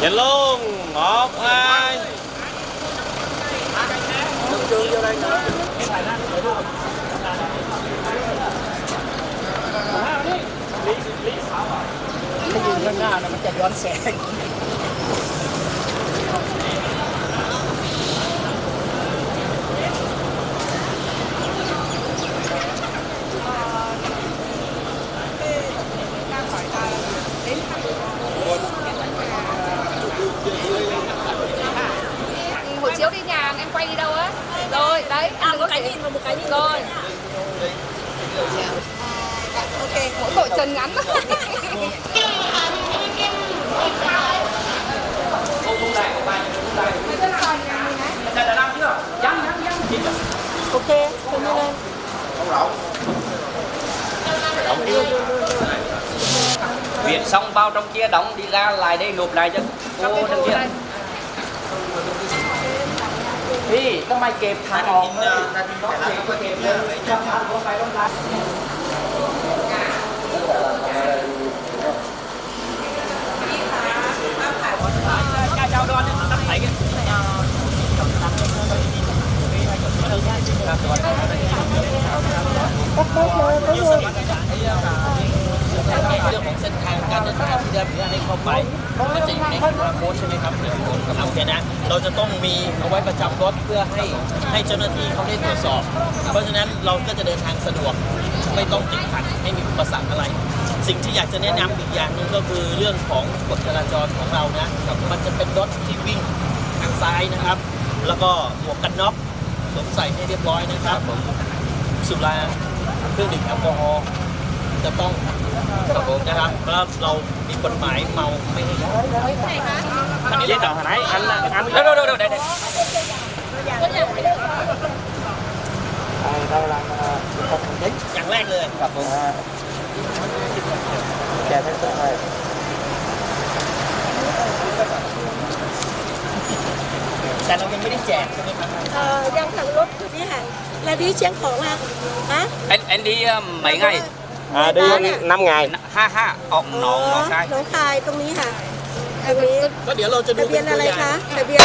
Nhìn luôn một hai ถ้ายืนข้างหน้ nhà em quay đi đâu á? Rồi đấy à, một cái nhìn và một cái nhìn. Rồi. Ok mỗi tội chân ngắn ok không lên Việc xong bao trong kia đóng đi ra lại đây nộp lại cho cô đằng kia พี่ทำไมเก็บทางออกเลยต้องเก็บเก็บเลยทางทางลงไปลงไปเรื่องของเส้นทางการเดินทาง ที่ได้อนุญาตให้เข้าไปมันจะอยู่ในคิวอาร์โค้ดใช่ไหมครับในคนกับเราเนี่ยนะเราจะต้องมีเอาไว้ประจำรถเพื่อให้ให้เจ้าหน้าที่เขาได้ตรวจสอบ เพราะฉะนั้นเราก็จะเดินทางสะดวกไม่ต้องติดขัดไม่มีอุปสรรคอะไร สิ่งที่อยากจะแนะนำอีกอย่างหนึงก็คือเรื่องของกฎจราจรของเรานะมันจะเป็นรถที่วิ่งทางซ้ายนะครับ แล้วก็หมวกกันน็อกสวมใส่ให้เรียบร้อยนะครับสุราเครื่องดื่มแอลกอฮอล์ จะต้องครับผมนะครับแล้วเรามีกฎหมายเมาไม่ให้ขับอันนี้ Giấy tờ hồi nãy anh anh เดี๋ยวเดี๋ยวเดี๋ยวเดี๋ยว đây là không đấy อย่างแรกเลยครับผม kè thế này แต่เรายังไม่ได้แจกใช่ไหมครับ Ờ, đang thằng lúc đi hàng là đi trên khổ à hả anh anh đi uh, mấy ngày à, đi Bán à? 5 ngày ha ha ออกหนองหนองคายน้องคายตรงนี้ค่ะตรงนี้ก็เดี๋ยวเราจะดูทะเบีเป็ยนนตัอะวไรอย่างคะทะเบียน